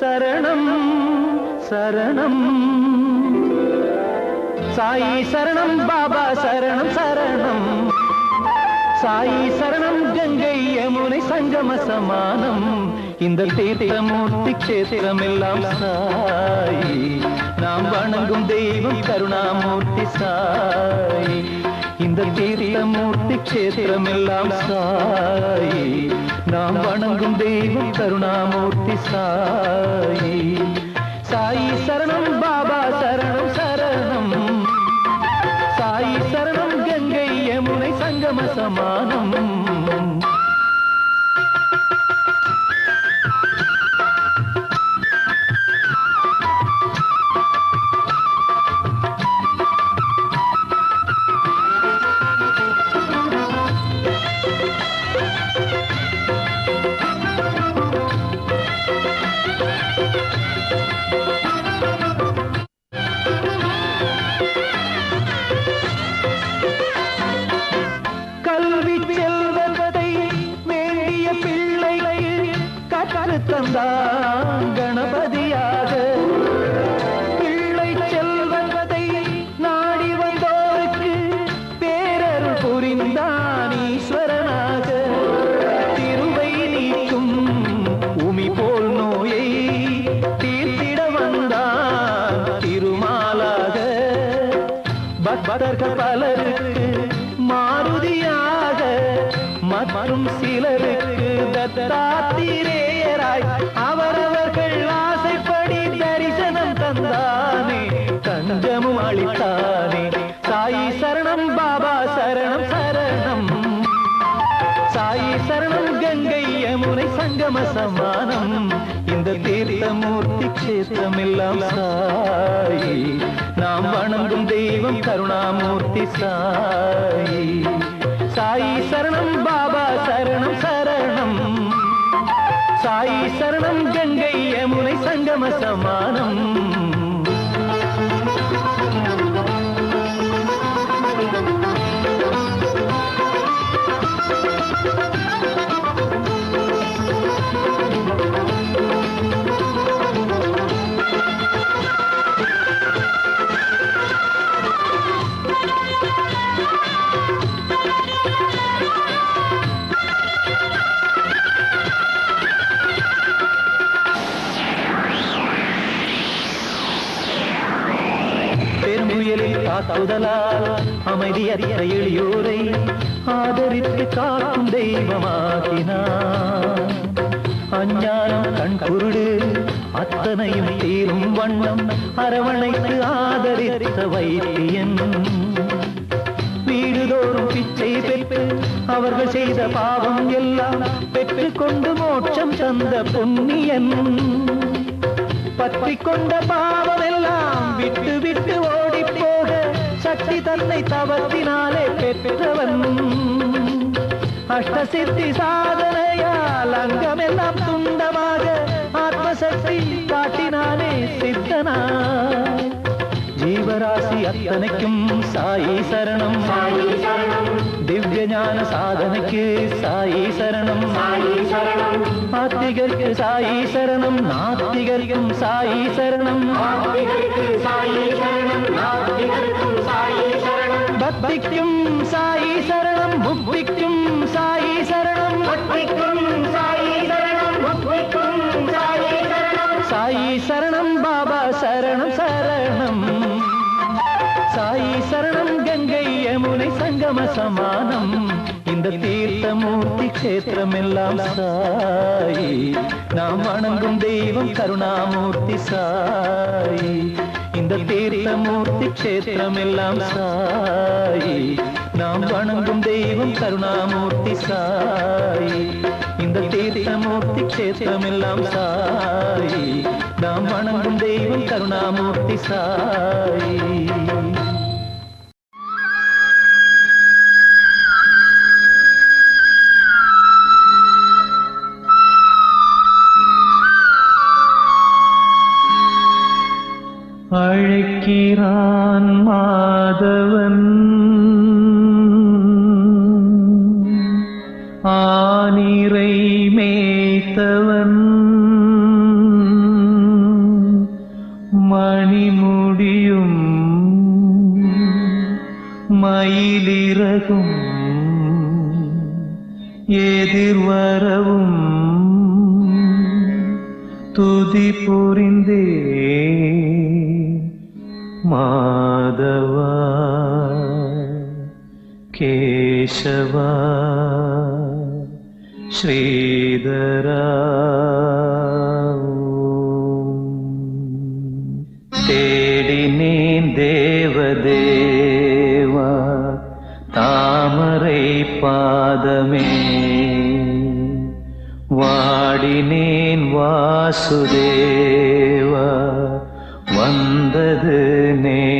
சரணம் சரணம். சாயி சரணம் பாபா சரணம் சரணம். சாயி சரணம் யமுனை சங்கம சமானம். இந்த தீர்த்தமூர்த்தி கஷேத்திரம் எல்லாம் சாயி. நாம் வணங்கும் தெய்வம் கருணாமூர்த்தி சாயி. இந்த தீர்த்தமூர்த்தி கஷேத்திரம் எல்லாம் சாயி. நாம் வணங்கும் தெய்வம் கருணாமூர்த்தி சாயி. சாயி சரணம் பாபா சரணம் சரணம். சாயி சரணம் கங்கை யமுனை சங்கம சமானம். புரிந்தான் ஈஸ்வரனாக திருவை நீக்கும் உமி போல் நோயை தீர்த்திட வந்தான் திருமாலாக. பக்தர்கள் பலருக்கு மாருதியாக மற்றும் சிலருக்கு தத்தாத்திரேயராய் அவரவர்கள் ஆசைப்படி தரிசனம் தந்தானே. தஞ்சமும் அளித்தானே யமுனை சமானம். இந்த தீர்த்தமூர்த்தி கஷேத்திரமெல்லாம் சாயி. நாம் வணங்கும் தெய்வம் கருணாமூர்த்தி சாயி. சாயி சரணம் பாபா சரணம் சரணம். சாயி சரணம் கங்கை யமுனை சங்கம சமானம். பெரும்புயலில் காக்குதலால் அமைதியற்ற எளியோரை ஆதரித்து காக்கும் தெய்வமாக்கினார் அஞ்ஞானம் கண் குருடு அத்தனையும் தீரும் வண்ணம் அரவணைத்து ஆதரித்த வைத்தியன். வீடுதோறும் பிச்சை பெற்று அவர்கள் செய்த பாவம் எல்லாம் பெற்று கொண்டு மோட்சம் தந்த புண்ணியன். பற்றி கொண்ட பாவம் எல்லாம் விட்டு விட்டு சக்தி தன்னை தவத்தினாலே பெற்றவன். அஷ்டசித்தி சாதனையால் அங்கமெல்லாம் துண்டமாக ஆத்மசக்தி காட்டினானே சித்தனாய். ஜீவராசி அத்தனைக்கும் சாயி சரணம். திவ்ய ஞான சாதனைக்கு சாயி சரணம். ஆத்திகருக்கு சாயி சரணம் நாத்திகருக்கும் சாயி சரணம். பக்திக்கும் சாயி சரணம் முக்திக்கும் சாயி சரணம். சாயி சரணம் பாபா சரணம் சரணம். சாயி சரணம் கங்கை யமுனை சங்கம சமானம். இந்த தீர்த்தமூர்த்தி கஷேத்திரமெல்லாம் சாயி. நாம் வணங்கும் தெய்வம் கருணாமூர்த்தி சாயி. இந்த தீர்த்தமூர்த்தி கஷேத்திரமெல்லாம் சாயி. நாம் வணங்கும் தெய்வம் கருணாமூர்த்தி சாயி. இந்த தீர்த்தமூர்த்தி கஷேத்திரமெல்லாம் சாயி. நாம் வணங்கும் தெய்வம் கருணாமூர்த்தி சாயி. ஆனிரை மேய்த்தவன். மணிமுடியும் மயிலிறகும். எதிர்வரவும் துதி புரிந்தே மாதவா கேசவா. ஸ்ரீதரா. தேடினேன் தேவதேவா தாமரை பாதமே. வாடினேன் வாசுதேவா வந்தது நே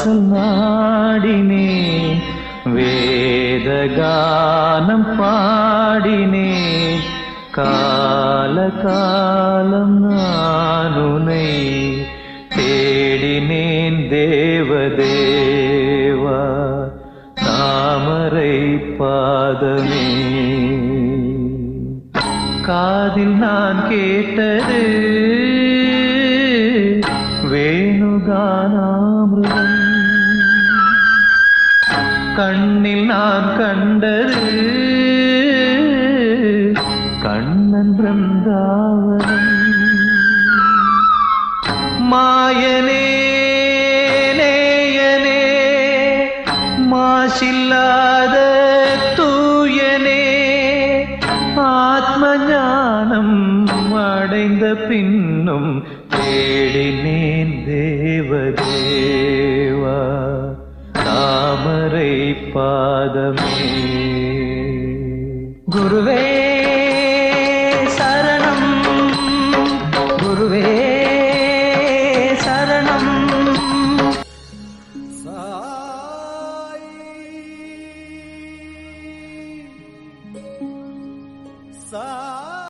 ஞானவாசல் நாடினேன் வேதகானம் பாடினே கால காலம் நானுனை தேடினேன் தேவதேவா தாமரை பாதமே. காதில் நான் கேட்டது மாயனே நேயனே மாசில்லாத தூயனே ஆத்ம ஞானம் அடைந்த பின்னும் தேடினேன் தேவதேவா தாமரை பாதமே. குருவே